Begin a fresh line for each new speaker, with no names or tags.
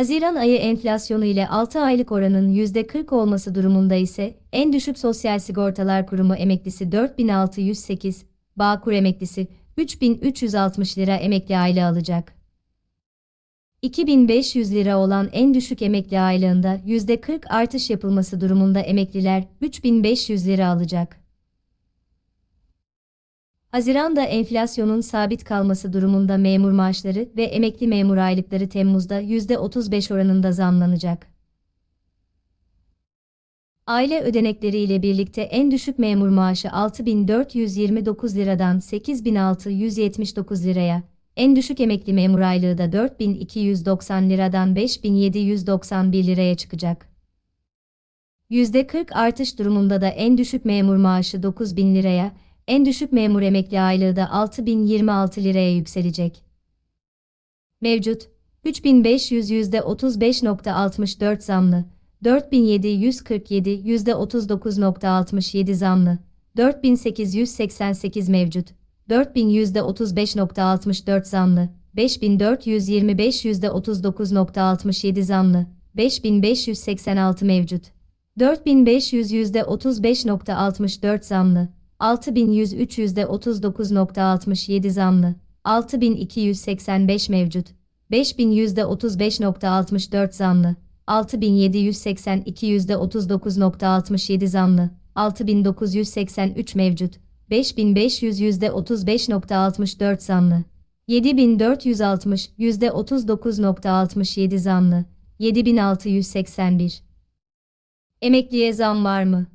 Haziran ayı enflasyonu ile 6 aylık oranın %40 olması durumunda ise en düşük Sosyal Sigortalar Kurumu emeklisi 4608, Bağkur emeklisi 3360 lira emekli aylığı alacak. 2500 lira olan en düşük emekli aylığında %40 artış yapılması durumunda emekliler 3500 lira alacak. Haziran'da enflasyonun sabit kalması durumunda memur maaşları ve emekli memur aylıkları Temmuz'da %35 oranında zamlanacak. Aile ödenekleri ile birlikte en düşük memur maaşı 6429 liradan 8679 liraya, en düşük emekli memur aylığı da 4290 liradan 5791 liraya çıkacak. %40 artış durumunda da en düşük memur maaşı 9000 liraya, en düşük memur emekli aylığı da 6026 liraya yükselecek. Mevcut 3500 %35.64 zamlı, 4747 %39.67 zamlı, 4888 mevcut, 4000 %35.64 zamlı, 5425 %39.67 zamlı, 5586 mevcut, 4500 %35.64 zamlı, 6103 %39.67 zamlı, 6285 mevcut, 5000 %35.64 zamlı, 6782 %39.67 zamlı, 6983 mevcut, 5500 %35.64 zamlı, 7460 %39.67 zamlı, 7681. Emekliye zam var mı?